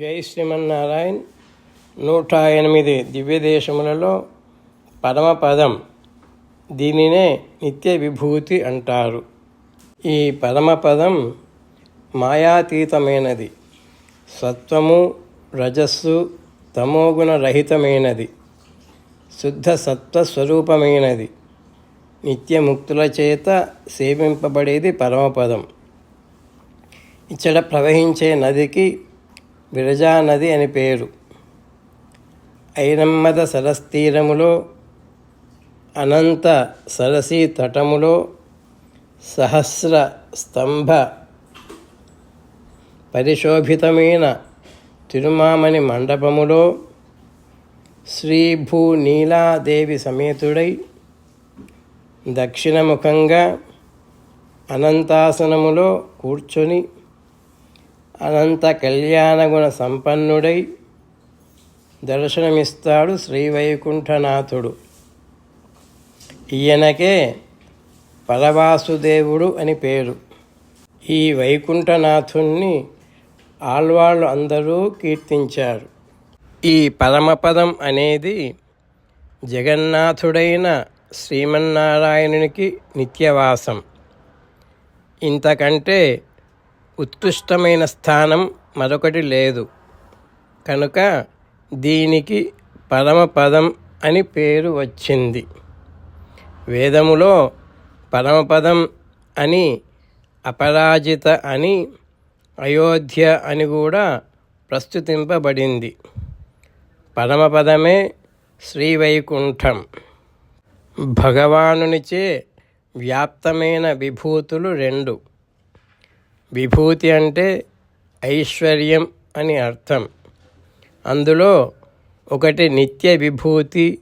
జై శ్రీమన్నారాయణ్. నూట ఎనిమిది దివ్యదేశములలో పరమపదం దీనినే నిత్య విభూతి అంటారు. ఈ పరమపదం మాయాతీతమైనది సత్వము రజస్సు తమోగుణ రహితమైనది శుద్ధ సత్వస్వరూపమైనది నిత్యముక్తుల చేత సేవింపబడేది పరమపదం. ఇచ్చడ ప్రవహించే నదికి విరజానది అని పేరు. ఐరమ్మద సరస్తీరములో అనంత సరసీ తటములో సహస్ర స్తంభ పరిశోభితమైన తిరుమామణి మండపములో శ్రీభూ నీలాదేవి సమేతుడై దక్షిణముఖంగా అనంతాసనములో కూర్చొని అనంత కళ్యాణగుణ సంపన్నుడై దర్శనమిస్తాడు శ్రీవైకుంఠనాథుడు. ఈయనకే పరవాసుదేవుడు అని పేరు. ఈ వైకుంఠనాథుణ్ణి ఆళ్వాళ్ళు అందరూ కీర్తించారు. ఈ పరమపదం అనేది జగన్నాథుడైన శ్రీమన్నారాయణునికి నిత్యవాసం. ఇంతకంటే ఉత్కృష్టమైన స్థానం మరొకటి లేదు. కనుక దీనికి పరమపదం అని పేరు వచ్చింది. వేదములో పరమపదం అని అపరాజిత అని అయోధ్య అని కూడా ప్రస్తుతింపబడింది. పరమపదమే శ్రీవైకుంఠం. భగవానునిచే వ్యాప్తమైన విభూతులు రెండు. విభూతి అంటే ఐశ్వర్యం అని అర్థం. అందులో ఒకటి నిత్య విభూతి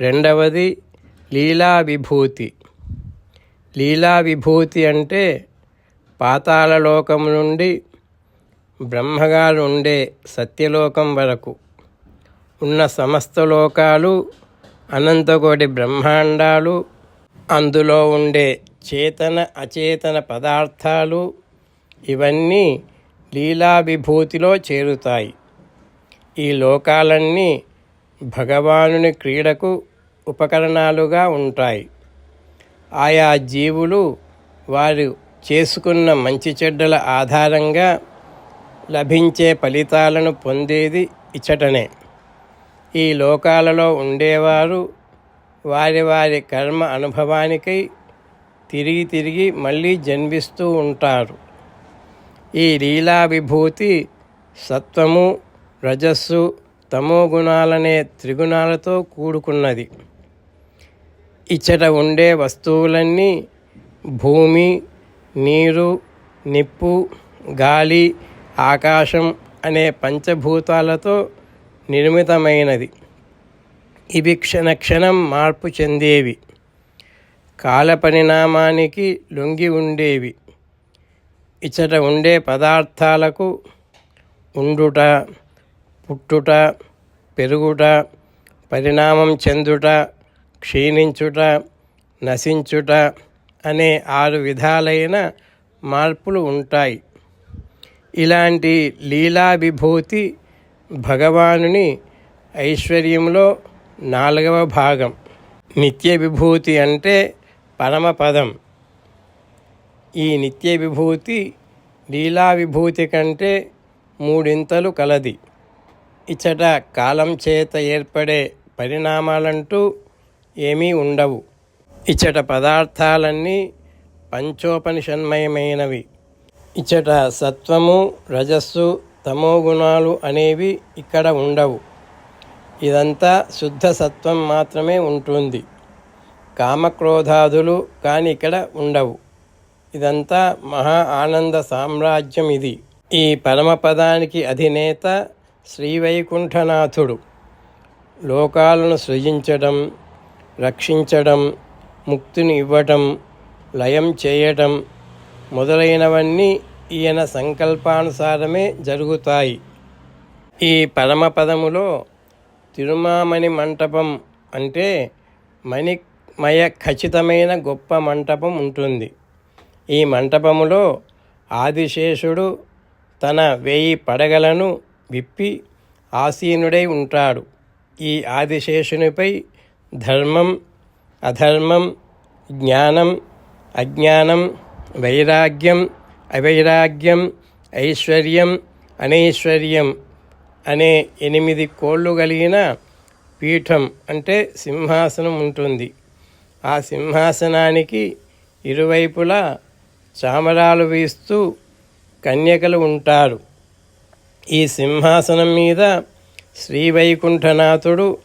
రెండవది లీలా విభూతి. లీలా విభూతి అంటే పాతాళలోకం నుండి బ్రహ్మగా ఉండే సత్యలోకం వరకు. ఉన్న సమస్త లోకాలు అనంతకోటి బ్రహ్మాండాలు. అందులో ఉండే చేతన అచేతన పదార్థాలు ఇవన్నీ లీలాభిభూతిలో చేరుతాయి. ఈ లోకాలన్నీ భగవానుని క్రీడకు ఉపకరణాలుగా ఉంటాయి. ఆయా జీవులు వారు చేసుకున్న మంచి చెడ్డల ఆధారంగా లభించే ఫలితాలను పొందేది ఇచ్చటనే. ఈ లోకాలలో ఉండేవారు వారి వారి కర్మ అనుభవానికై తిరిగి తిరిగి మళ్ళీ జన్మిస్తూ ఉంటారు. ఈ లీలా విభూతి సత్వము రజస్సు తమో గుణాలనే త్రిగుణాలతో కూడుకున్నది. ఇచ్చట ఉండే వస్తువులన్నీ భూమి నీరు నిప్పు గాలి ఆకాశం అనే పంచభూతాలతో నిర్మితమైనది. ఇవి క్షణక్షణం మార్పు చెందేవి. కాల పరిణామానికి లొంగి ఉండేవి. ఇచ్చట ఉండే పదార్థాలకు ఉండుట పుట్టుట పెరుగుట పరిణామం చెందుట క్షీణించుట నశించుట అనే ఆరు విధాలైన మార్పులు ఉంటాయి. ఇలాంటి లీలా విభూతి భగవానుని ఐశ్వర్యంలో నాలుగవ భాగం. నిత్య విభూతి అంటే పరమపదం. ఈ నిత్య విభూతి లీలా విభూతి కంటే మూడింతలు కలది. ఇచ్చట కాలం చేత ఏర్పడే పరిణామాలంటూ ఏమీ ఉండవు. ఇచ్చట పదార్థాలన్నీ పంచోపనిషన్మయమైనవి. ఇచ్చట సత్వము రజస్సు తమో గుణాలు అనేవి ఇక్కడ ఉండవు. ఇదంతా శుద్ధ సత్వం మాత్రమే ఉంటుంది. కామక్రోధాదులు కానీ ఇక్కడ ఉండవు. ఇదంతా మహా ఆనంద సామ్రాజ్యం ఇది. ఈ పరమపదానికి అధినేత శ్రీవైకుంఠనాథుడు. లోకాలను సృజించడం రక్షించడం ముక్తిని ఇవ్వటం లయం చేయటం మొదలైనవన్నీ ఈయన సంకల్పానుసారమే జరుగుతాయి. ఈ పరమపదములో తిరుమామణి మంటపం అంటే మణిమయ ఖచ్చితమైన గొప్ప మంటపం ఉంటుంది. ఈ మంటపములో ఆదిశేషుడు తన వేయి పడగలను విప్పి ఆసీనుడై ఉంటాడు. ఈ ఆదిశేషునిపై ధర్మం అధర్మం జ్ఞానం అజ్ఞానం వైరాగ్యం అవైరాగ్యం ఐశ్వర్యం అనైశ్వర్యం అనే ఎనిమిది కోళ్ళు కలిగిన పీఠం అంటే సింహాసనం ఉంటుంది. ఆ సింహాసనానికి ఇరువైపులా చామరాలు వీస్తూ కన్యకలు ఉంటారు. ఈ సింహాసనం మీద శ్రీవైకుంఠనాథుడు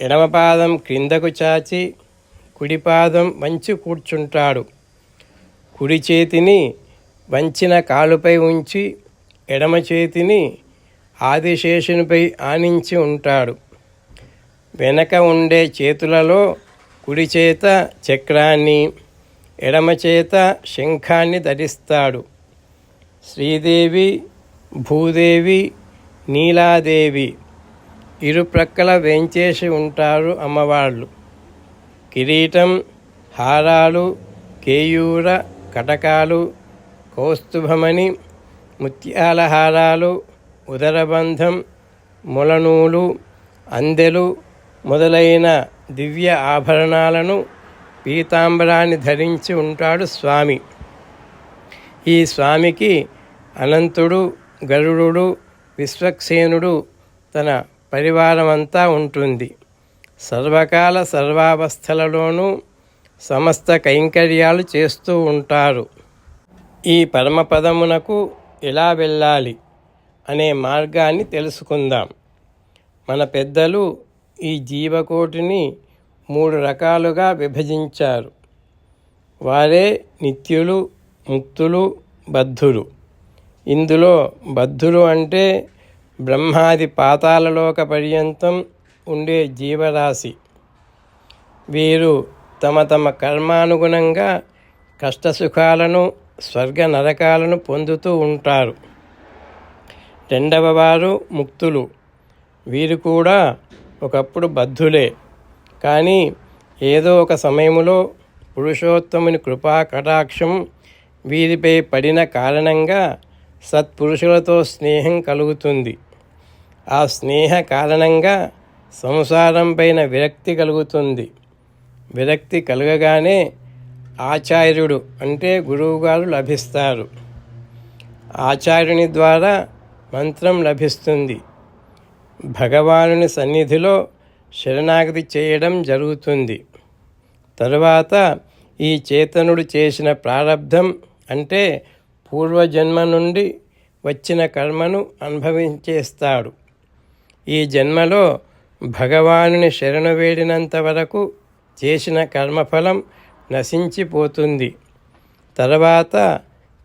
ఎడమపాదం క్రిందకు చాచి కుడిపాదం వంచి కూర్చుంటాడు. కుడి చేతిని వంచిన కాలుపై ఉంచి ఎడమ చేతిని ఆదిశేషునిపై ఆనించి ఉంటాడు. వెనక ఉండే చేతులలో కుడి చేత చక్రాన్ని ఎడమచేత శంఖాన్ని ధరిస్తాడు. శ్రీదేవి భూదేవి నీలాదేవి ఇరుప్రక్కల వేంచేసి ఉంటారు అమ్మవాళ్ళు. కిరీటం హారాలు కేయూర కటకాలు కౌస్తుభమణి ముత్యాల హారాలు ఉదరబంధం మొలనూలు అందెలు మొదలైన దివ్య ఆభరణాలను పీతాంబరాన్ని ధరించి ఉంటాడు స్వామి. ఈ స్వామికి అనంతుడు గరుడు విశ్వక్సేనుడు తన పరివారమంతా ఉంటుంది. సర్వకాల సర్వావస్థలలోనూ సమస్త కైంకర్యాలు చేస్తూ ఉంటారు. ఈ పరమపదమునకు ఎలా వెళ్ళాలి అనే మార్గాన్ని తెలుసుకుందాం. మన పెద్దలు ఈ జీవకోటిని మూడు రకాలుగా విభజించారు. వారే నిత్యులు ముక్తులు బద్ధులు. ఇందులో బద్ధులు అంటే బ్రహ్మాది పాతాలలోక పర్యంతం ఉండే జీవరాశి. వీరు తమ తమ కర్మానుగుణంగా కష్టసుఖాలను స్వర్గ నరకాలను పొందుతూ ఉంటారు. రెండవ వారు ముక్తులు. వీరు కూడా ఒకప్పుడు బద్ధులే. కానీ ఏదో ఒక సమయంలో పురుషోత్తముని కృపా కటాక్షం వీరిపై పడిన కారణంగా సత్పురుషులతో స్నేహం కలుగుతుంది. ఆ స్నేహ కారణంగా సంసారం పైన విరక్తి కలుగుతుంది. విరక్తి కలగగానే ఆచార్యుడు అంటే గురువుగారు లభిస్తారు. ఆచార్యుని ద్వారా మంత్రం లభిస్తుంది. భగవానుని సన్నిధిలో శరణాగతి చేయడం జరుగుతుంది. తరువాత ఈ చేతనుడు చేసిన ప్రారంధం అంటే పూర్వజన్మ నుండి వచ్చిన కర్మను అనుభవించేస్తాడు. ఈ జన్మలో భగవానుని శరణు వేడినంత వరకు చేసిన కర్మఫలం నశించిపోతుంది. తర్వాత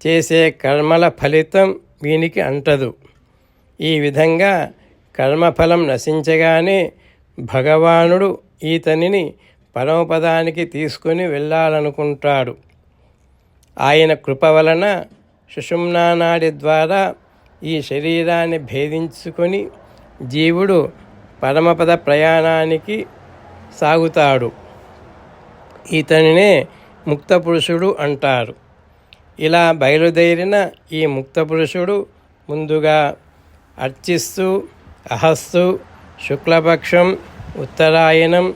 చేసే కర్మల ఫలితం వీనికి అంటదు. ఈ విధంగా కర్మఫలం నశించగానే భగవానుడు ఈతనిని పరమపదానికి తీసుకుని వెళ్ళాలనుకుంటాడు. ఆయన కృప వలన సుషుమ్నానాడి ద్వారా ఈ శరీరాన్ని భేదించుకొని జీవుడు పరమపద ప్రయాణానికి సాగుతాడు. ఇతనినే ముక్త పురుషుడు అంటారు. ఇలా బయలుదేరిన ఈ ముక్త పురుషుడు ముందుగా అర్చిస్తూ అహస్సు శుక్లపక్షం ఉత్తరాయణం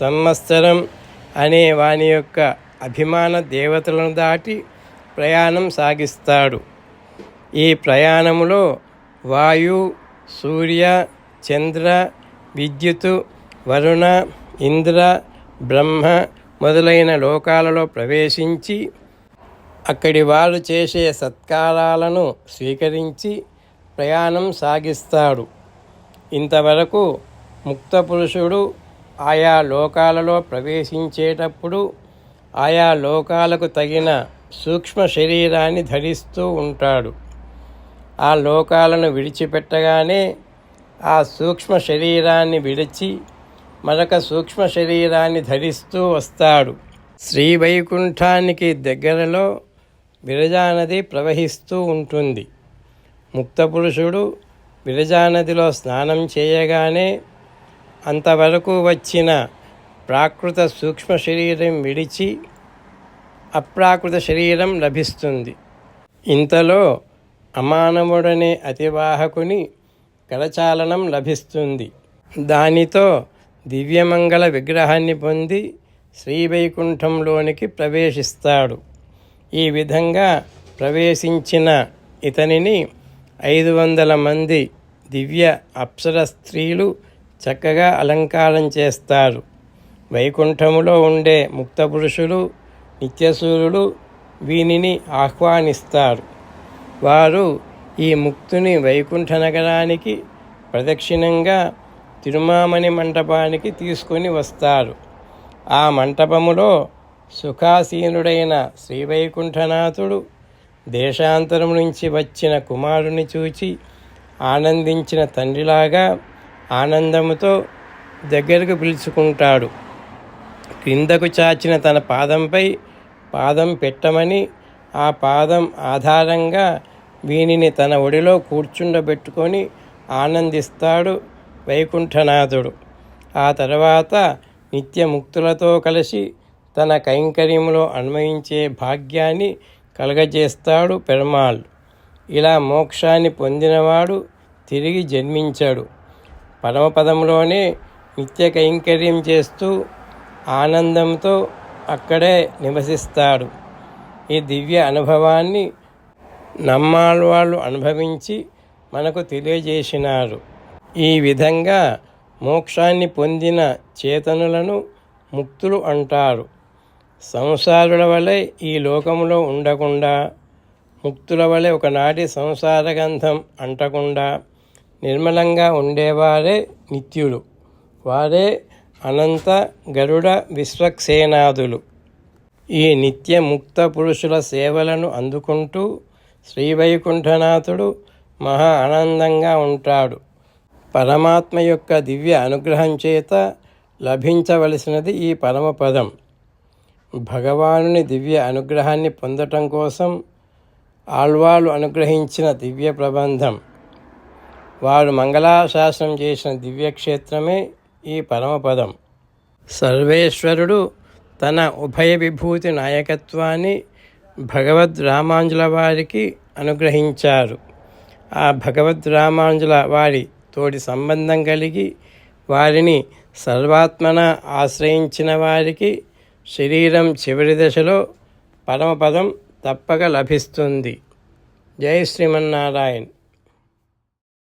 సంవత్సరం అనే వాని యొక్క అభిమాన దేవతలను దాటి ప్రయాణం సాగిస్తాడు. ఈ ప్రయాణములో వాయు సూర్య చంద్ర విద్యుత్ వరుణ ఇంద్ర బ్రహ్మ మొదలైన లోకాలలో ప్రవేశించి అక్కడి వారు చేసే సత్కారాలను స్వీకరించి ప్రయాణం సాగిస్తాడు. ఇంతవరకు ముక్త పురుషుడు ఆయా లోకాలలో ప్రవేశించేటప్పుడు ఆయా లోకాలకు తగిన సూక్ష్మ శరీరాన్ని ధరిస్తూ ఉంటాడు. ఆ లోకాలను విడిచిపెట్టగానే ఆ సూక్ష్మ శరీరాన్ని విడిచి మరొక సూక్ష్మ శరీరాన్ని ధరిస్తూ వస్తాడు. శ్రీ వైకుంఠానికి దగ్గరలో విరజానది ప్రవహిస్తూ ఉంటుంది. ముక్త పురుషుడు విరజానదిలో స్నానం చేయగానే అంతవరకు వచ్చిన ప్రాకృత సూక్ష్మ శరీరం విడిచి అప్రాకృత శరీరం లభిస్తుంది. ఇంతలో అమానవుడనే అతివాహకుని కరచాలనం లభిస్తుంది. దానితో దివ్యమంగళ విగ్రహాన్ని పొంది శ్రీవైకుంఠంలోనికి ప్రవేశిస్తాడు. ఈ విధంగా ప్రవేశించిన ఇతనిని ఐదు వందల మంది దివ్య అప్సర స్త్రీలు చక్కగా అలంకారం చేస్తారు వైకుంఠములో ఉండే ముక్త పురుషులు నిత్యసూరులు వీనిని ఆహ్వానిస్తారు. వారు ఈ ముక్తుని వైకుంఠ నగరానికి ప్రదక్షిణంగా తిరుమామణి మంటపానికి తీసుకొని వస్తారు. ఆ మంటపములో సుఖాసీనుడైన శ్రీవైకుంఠనాథుడు దేశాంతరం నుంచి వచ్చిన కుమారుని చూచి ఆనందించిన తండ్రిలాగా ఆనందముతో దగ్గరకు పిలుచుకుంటాడు. క్రిందకు చాచిన తన పాదంపై పాదం పెట్టమని ఆ పాదం ఆధారంగా వీనిని తన ఒడిలో కూర్చుండబెట్టుకొని ఆనందిస్తాడు వైకుంఠనాథుడు. ఆ తర్వాత నిత్యముక్తులతో కలిసి తన కైంకర్యములో అన్వయించే భాగ్యాన్ని కలగజేస్తాడు పెరుమాళ్. ఇలా మోక్షాన్ని పొందినవాడు తిరిగి జన్మించాడు. పరమపదంలోనే నిత్య కైంకర్యం చేస్తూ ఆనందంతో అక్కడే నివసిస్తాడు. ఈ దివ్య అనుభవాన్ని నమ్మాళ్ళు అనుభవించి మనకు తెలియజేసినారు. ఈ విధంగా మోక్షాన్ని పొందిన చేతనులను ముక్తులు అంటారు. సంసారుల వలె ఈ లోకంలో ఉండకుండా ముక్తుల వలె ఒకనాటి సంసార గంధం అంటకుండా నిర్మలంగా ఉండేవారే నిత్యులు వారే అనంత గరుడ విశ్వక్సేనాదులు. ఈ నిత్య ముక్త పురుషుల సేవలను అందుకుంటూ శ్రీవైకుంఠనాథుడు మహా ఆనందంగా ఉంటాడు. పరమాత్మ యొక్క దివ్య అనుగ్రహం చేత లభించవలసినది ఈ పరమపదం. భగవానుని దివ్య అనుగ్రహాన్ని పొందటం కోసం ఆళ్వాళ్ళు అనుగ్రహించిన దివ్య ప్రబంధం. వారు మంగళాశాసనం చేసిన దివ్యక్షేత్రమే ఈ పరమపదం. సర్వేశ్వరుడు తన ఉభయ విభూతి నాయకత్వాన్ని భగవద్ రామాంజుల వారికి అనుగ్రహించారు. ఆ భగవద్ రామాంజుల వారి తోటి సంబంధం కలిగి వారిని సర్వాత్మన ఆశ్రయించిన వారికి శరీరం చివరి దశలో పరమపదం తప్పక లభిస్తుంది. జై శ్రీమన్నారాయణ్.